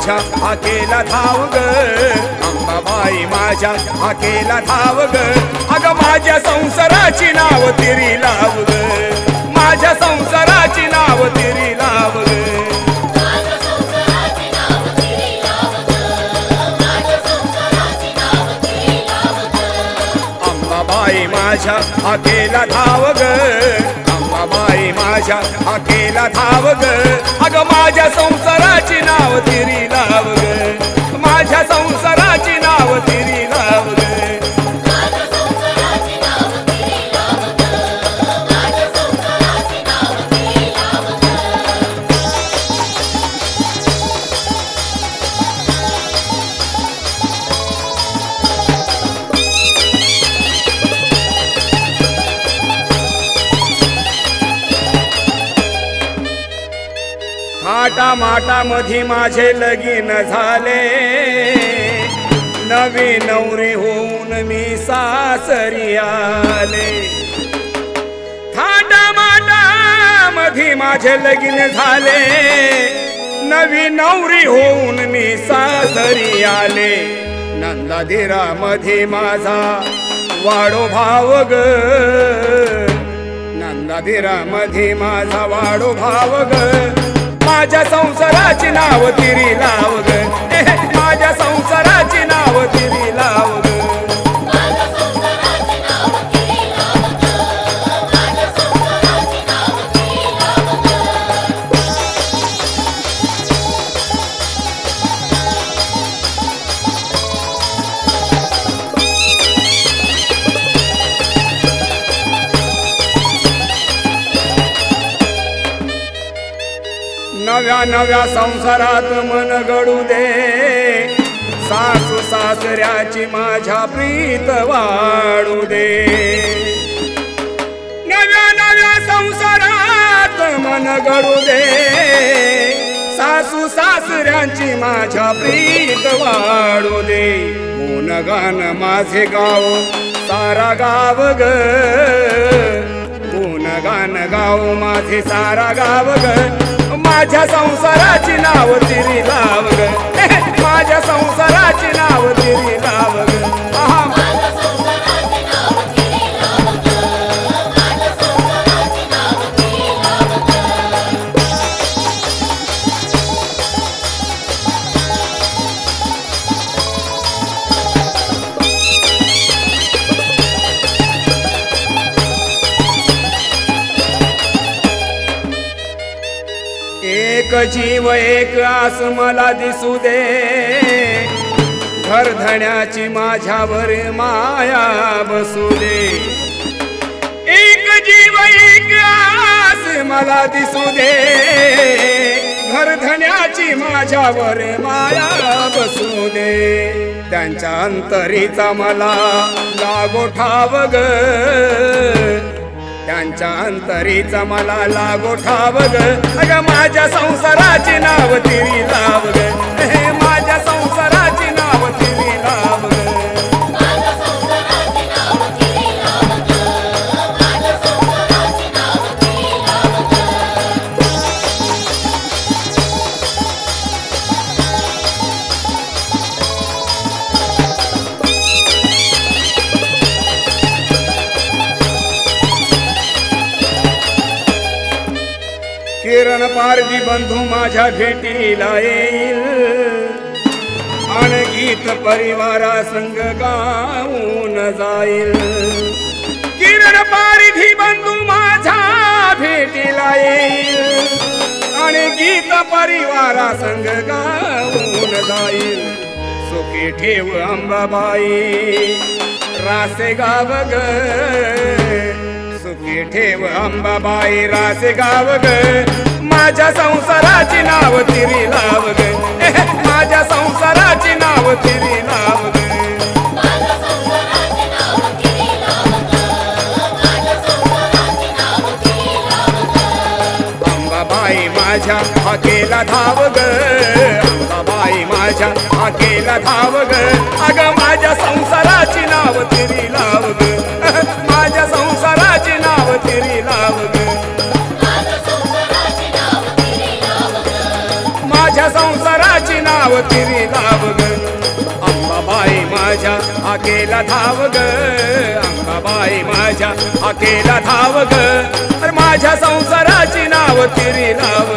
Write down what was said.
माझ्या हाकेला धाव ग अंबाबाई माझ्या हाकेला धाव ग अग माझ्या संसाराची नाव तिरी लाव ग माझ्या संसाराची नाव तिरी लाव ग अंबाबाई माझ्या हाकेला धाव ग माई माझ्या हाकेला धाव ग. अग माझ्या संसाराची नाव तिरी लाव ग. माझ्या संसार थाटा माटा मधी माझे लगीन झाले. नवी नवरी होऊन मी सासरी आले. थाटा माटा मधी माझे लगीन झाले. नवी नवरी होऊन मी सासरी आले. नंदाधिरा मध्ये माझा वाडो भाव ग. नंदाधिरा मध्ये माझा वाडो भाव ग. माझ्या संसाराची नाव तिरी लाव ग. माझ्या संसाराची नाव तिरी लाव. नव्या नव्या संसारात मन घडू दे. सासू सासऱ्याची माझ्या प्रीत वाढू दे. नव्या नव्या संसारात मन घडू दे. सासू सासऱ्यांची माझ्या प्रीत वाढू दे. गुणगान माझे गाव सारा गाव ग. गान गाव माझे सारा गाव ग. माझ्या संसाराची जीव एक आस मला दिसू दे. घरधण्याची माझ्यावर माया बसू दे. एक जीव एक आस मला दिसू दे. घरधण्याची माझ्यावर माया बसू दे. त्यांच्या अंतरीचा मला लागो ठाव ग. त्यांच्या अंतरीचा मला लागो ठाव ग. अग माझ्या संसाराची नाव तिरी लाव ग. हे माझ्या संसाराची नाव तिरी लाव ग. किरण पारधी बंधू माझ्या भेटीला येईल. आणि गीत परिवारा संग गाऊन जाईल. किरण पारधी बंधू माझ्या भेटीला येईल. आणि गीत परिवारा संग गाऊन जाईल. सुखी ठेव अंबाबाई रासे गाव ग. ठेव अंबाबाई रासे गाव ग. माझ्या संसाराची नाव तिरी लाव ग. माझ्या संसाराची नाव तिरी लाव ग नाव तिरी लाव ग. अंबाबाई माझ्या हाकेला धाव ग. अंबाबाई माझ्या हाकेला धाव ग. अग माझ्या संसाराची नाव तिरी लाव माझ्या लाव ग. माझ्या अंबाबाई माझ्या आकेला धाव ग. अंबाबाई माझ्या आकेला धाव ग. माझ्या संसाराची नाव तिरी लाव